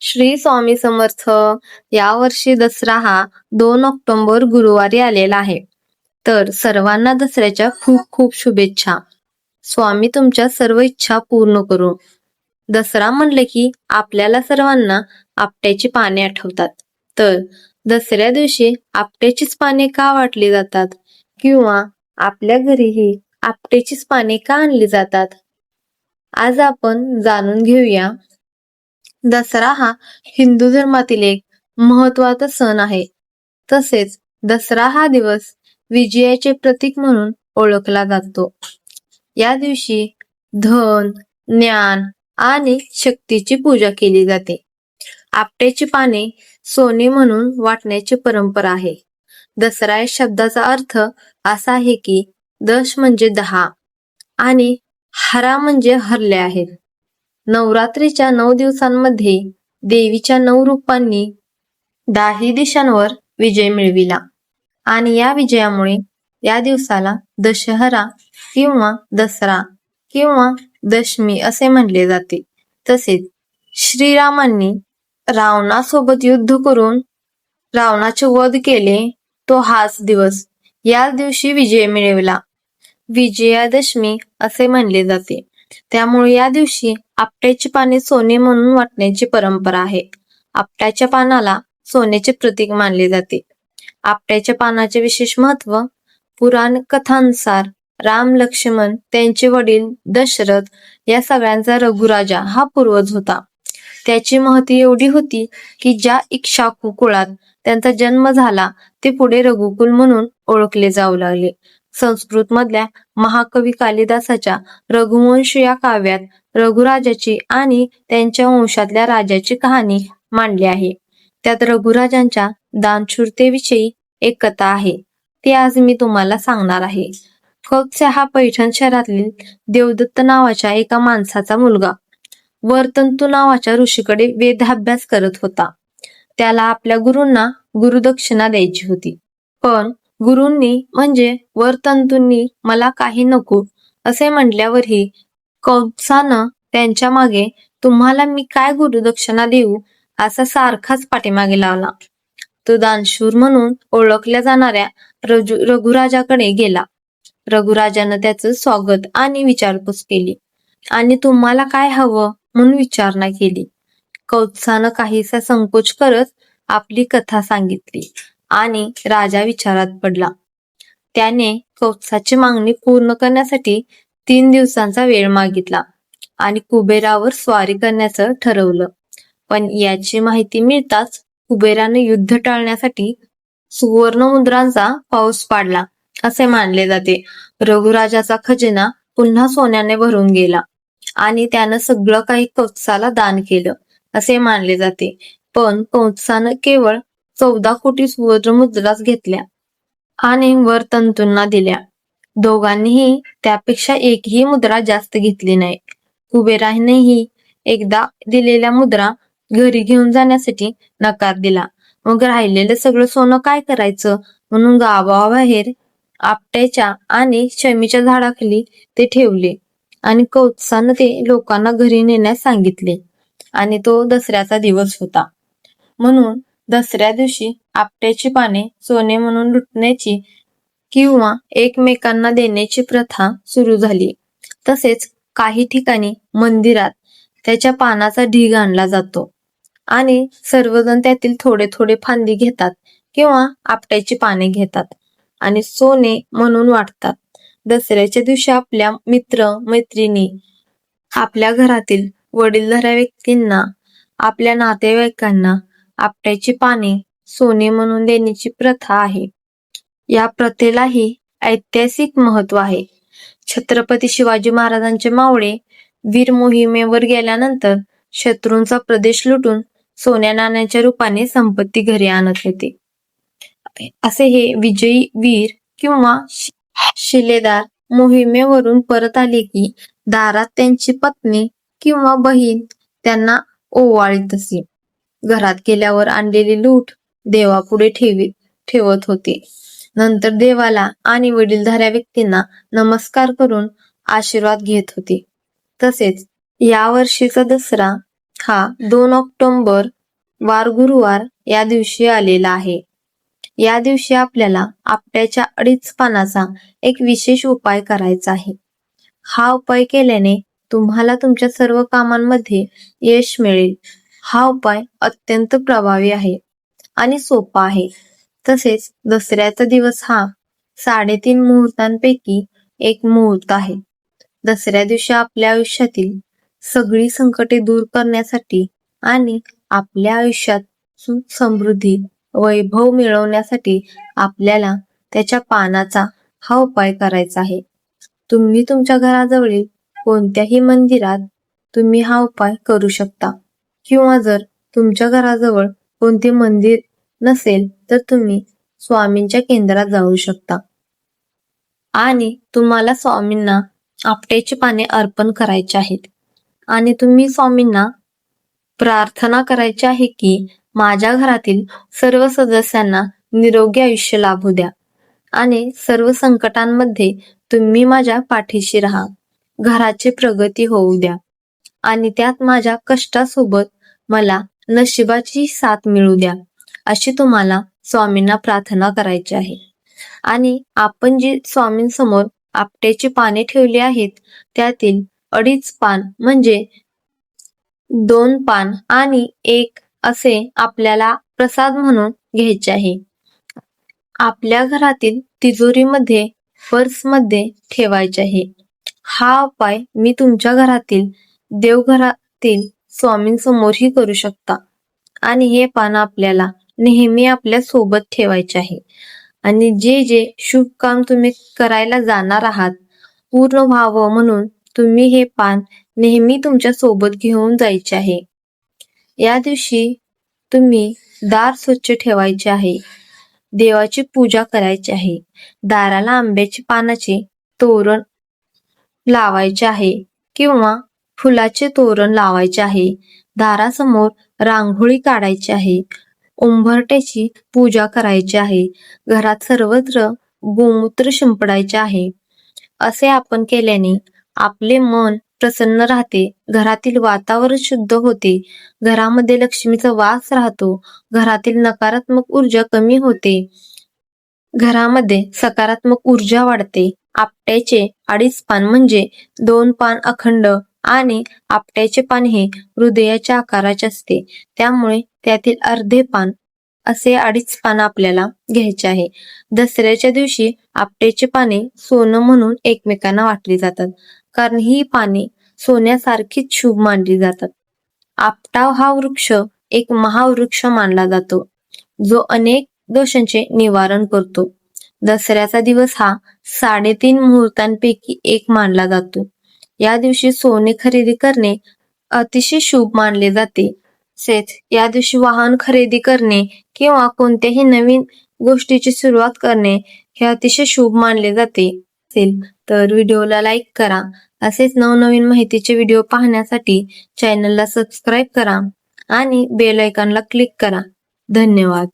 श्री स्वामी समर्थ. यावर्षी दसरा हा दोन ऑक्टोबर गुरुवारी आलेला आहे. तर सर्वांना दसऱ्याच्या खूप खूप शुभेच्छा. स्वामी तुमच्या सर्व इच्छा पूर्ण करू दसरा म्हणले की आपल्याला सर्वांना आपट्याची पाने आठवतात. तर दसऱ्या दिवशी आपट्याचीच पाने का वाटली जातात? किंवा आपल्या घरीही आपट्याचीच पाने का आणली जातात? आज आपण जाणून घेऊया दसरा हा हिंदू धर्मातील एक महत्त्वाचा सण आहे. तसेच दसरा हा दिवस विजयाचे प्रतीक म्हणून ओळखला जातो. या दिवशी धन ज्ञान आणि शक्तीची पूजा केली जाते. आपट्याची पाने सोने म्हणून वाटण्याची परंपरा आहे. दसरा या शब्दाचा अर्थ असा आहे की दश म्हणजे दहा आणि हरा म्हणजे हरले आहेत. नवरात्रीच्या नऊ दिवसांमध्ये देवीच्या नऊ रूपांनी दाही दिशांवर विजय मिळविला. आणि या विजयामुळे या दिवसाला दशहरा किंवा दसरा किंवा दशमी असे म्हणले जाते. तसेच श्रीरामांनी रावणासोबत युद्ध करून रावणाचे वध केले तो हाच दिवस याच दिवशी विजय मिळवला. विजयादशमी असे म्हणले जाते. त्यामुळे या दिवशी आपट्याची पाने सोने म्हणून वाटण्याची परंपरा आहे. आपट्याच्या पानाला सोन्याचे प्रतीक मानले जाते. आपट्याच्या पानाचे विशेष महत्त्व पुराण कथानुसार राम लक्ष्मण त्यांचे वडील दशरथ या सगळ्यांचा रघुराजा हा पूर्वज होता. त्याची महती एवढी होती की ज्या इक्षाकू कुळात त्यांचा जन्म झाला ते पुढे रघुकुल म्हणून ओळखले जाऊ लागले. संस्कृत मधल्या महाकवी कालिदासाच्या रघुवंश या काव्यात रघुराजाची आणि त्यांच्या वंशातल्या राजाची कहाणी मांडली आहे. त्यात रघुराजांच्या दानशूरतेविषयी एक कथा आहे. ती आज मी तुम्हाला सांगणार आहे. कौत्स्य हा पैठण शहरातील देवदत्त नावाच्या एका माणसाचा मुलगा. वरतंतू नावाच्या ऋषीकडे वेदाभ्यास करत होता. त्याला आपल्या गुरूंना गुरुदक्षिणा द्यायची होती. पण गुरूंनी म्हणजे वरतंतूंनी मला काही नको असे म्हटल्यावरही कौसानं त्यांच्या मागे तुम्हाला मी काय गुरुदक्षिणा देऊ? असा सारखाच पाठीमागे लावला. तो दानशूर म्हणून ओळखल्या जाणाऱ्या रजु रघुराजाकडे गेला. रघुराजानं त्याचं स्वागत आणि विचारपूस केली. आणि तुम्हाला काय हवं? म्हणून विचारणा केली. कौत्सानं काहीसा संकोच करत आपली कथा सांगितली. आणि राजा विचारात पडला. त्याने कौत्साची मागणी पूर्ण करण्यासाठी तीन दिवसांचा वेळ मागितला आणि कुबेरावर स्वारी करण्याचं ठरवलं. पण याची माहिती मिळताच कुबेराने युद्ध टाळण्यासाठी सुवर्ण मुद्रांचा पाऊस पाडला असे मानले जाते. रघुराजाचा खजिना पुन्हा सोन्याने भरून गेला आणि त्यानं सगळं काही कौत्साला दान केलं असे मानले जाते. पण कौत्सानं केवळ चौदा कोटी सुवर्ण घेतल्या आणि वर तंतूंना दिल्या. दोघांनीही त्यापेक्षा एकही मुद्रा जास्त घेतली नाही. कुबेरानेही एकदा दिलेल्या मुद्रा घरी घेऊन जाण्यासाठी नकार दिला. मग राहिलेलं सगळं सोनं काय करायचं? म्हणून गावाबाहेर आपट्याच्या आणि शमीच्या झाडाखाली ते ठेवले आणि कौत्सानं ते लोकांना घरी नेण्यास सांगितले. आणि तो दसऱ्याचा दिवस होता. म्हणून दसऱ्या दिवशी आपट्याची पाने सोने म्हणून लुटण्याची किंवा एकमेकांना देण्याची प्रथा सुरू झाली. तसेच काही ठिकाणी मंदिरात त्याच्या पानाचा ढीग आणला जातो आणि सर्वजण त्यातील थोडे थोडे फांदी घेतात किंवा आपट्याची पाने घेतात आणि सोने म्हणून वाटतात. दसऱ्याच्या दिवशी आपल्या मित्र मैत्रिणी आपल्या घरातील वडीलधाऱ्या व्यक्तींना आपल्या नातेवाईकांना आपट्याची पाने सोने म्हणून देण्याची प्रथा आहे. या प्रथेलाही ऐतिहासिक महत्त्व आहे. छत्रपती शिवाजी महाराजांचे मावळे वीर मोहिमेवर गेल्यानंतर शत्रूंचा प्रदेश लुटून सोन्या नाण्याच्या रूपाने संपत्ती घरी आणत होते. असे हे विजयी वीर किंवा शिलेदार मोहिमेवरून परत आले की दारात त्यांची पत्नी किंवा बहीण त्यांना ओवाळीत असे. घरात गेल्यावर आणलेली लूट देवापुढे ठेवी ठेवत होते. नंतर देवाला आणि वडीलधाऱ्या व्यक्तींना नमस्कार करून आशीर्वाद घेत होते. तसेच या वर्षीचा दसरा हा दोन ऑक्टोबर वार गुरुवार या दिवशी आलेला आहे. या दिवशी आपल्याला आपट्याच्या अडीच पानाचा एक विशेष उपाय करायचा आहे. हा उपाय केल्याने तुम्हाला तुमच्या सर्व कामांमध्ये यश मिळेल. हा उपाय अत्यंत प्रभावी आहे आणि सोपा आहे. तसेच दसऱ्याचा दिवस हा साडेतीन मुहूर्तांपैकी एक मुहूर्त आहे. दसऱ्या दिवशी आपल्या आयुष्यातील सगळी संकटे दूर करण्यासाठी आणि आपल्या आयुष्यात सुख समृद्धी वैभव मिळवण्यासाठी आपल्याला त्याच्या पानाचा हा उपाय करायचा आहे. तुम्ही तुमच्या घराजवळील कोणत्याही मंदिरात तुम्ही हा उपाय करू शकता. किंवा जर तुमच्या घराजवळ कोणते मंदिर नसेल तर तुम्ही स्वामींच्या केंद्रात जाऊ शकता. आणि तुम्हाला स्वामींना आपट्याची पाने अर्पण करायचे आहेत. आणि तुम्ही स्वामींना प्रार्थना करायची आहे की माझ्या घरातील सर्व सदस्यांना निरोगी आयुष्य लाभू द्या. आणि सर्व संकटांमध्ये तुम्ही माझ्या पाठीशी राहा. घराची प्रगती होऊ द्या. आणि त्यात माझ्या कष्टासोबत मला नशिबाची साथ मिळू द्या अशी तुम्हाला स्वामींना प्रार्थना करायची आहे. आणि आपण जी स्वामींसमोर आपट्याची पाने ठेवली आहेत त्यातील अडीच पान म्हणजे दोन पान आणि एक असे आपल्याला प्रसाद म्हणून घ्यायचे आहे. आपल्या घरातील तिजोरीमध्ये पर्समध्ये ठेवायचे आहे. हा उपाय मी तुमच्या घरातील देवघरातील स्वामींसमोरही करू शकता. आणि हे पान आपल्याला नेहमी आपल्यासोबत ठेवायचे आहे. आणि जे जे शुभ काम तुम्ही करायला जाणार आहात पूर्ण व्हावं म्हणून तुम्ही हे पान नेहमी तुमच्यासोबत घेऊन जायचे आहे. या दिवशी तुम्ही दार स्वच्छ ठेवायचे आहे. देवाची पूजा करायची आहे. दाराला आंब्याची पानाचे तोरण लावायचे आहे किंवा फुलाचे तोरण लावायचे आहे. दारासमोर रांगोळी काढायची आहे. उंबरट्याची पूजा करायची आहे. घरात सर्वत्र गोमूत्र शिंपडायचे आहे. असे आपण केल्याने आपले मन प्रसन्न राहते. घरातील वातावरण शुद्ध होते. घरामध्ये लक्ष्मीचा वास राहतो. घरातील नकारात्मक ऊर्जा कमी होते. घरामध्ये सकारात्मक ऊर्जा वाढते. आपट्याचे अडीच पान म्हणजे दोन पान अखंड आणि आपट्याचे पान हे हृदयाच्या आकाराचे असते. त्यामुळे त्यातील अर्धे पान असे अडीच पान आपल्याला घ्यायचे आहे. दसऱ्याच्या दिवशी आपट्याची पाने सोनं म्हणून एकमेकांना वाटली जातात. कारण ही पाने सोन्यासारखीच शुभ मानली जातात. आपटा हा वृक्ष एक महावृक्ष मानला जातो. जो अनेक दोषांचे निवारण करतो. दसऱ्याचा दिवस हा साडेतीन मुहूर्तांपैकी एक मानला जातो. या दिवशी सोने खरेदी करणे अतिशय शुभ मानले जाते. तसेच या दिवशी वाहन खरेदी करणे किंवा कोणत्याही नवीन गोष्टीची सुरुवात करणे हे अतिशय शुभ मानले जाते. असेल तर व्हिडिओला लाईक करा. असेच नवनवीन माहितीचे व्हिडिओ पाहण्यासाठी चॅनलला सबस्क्राईब करा आणि बेल आयकॉनला क्लिक करा. धन्यवाद.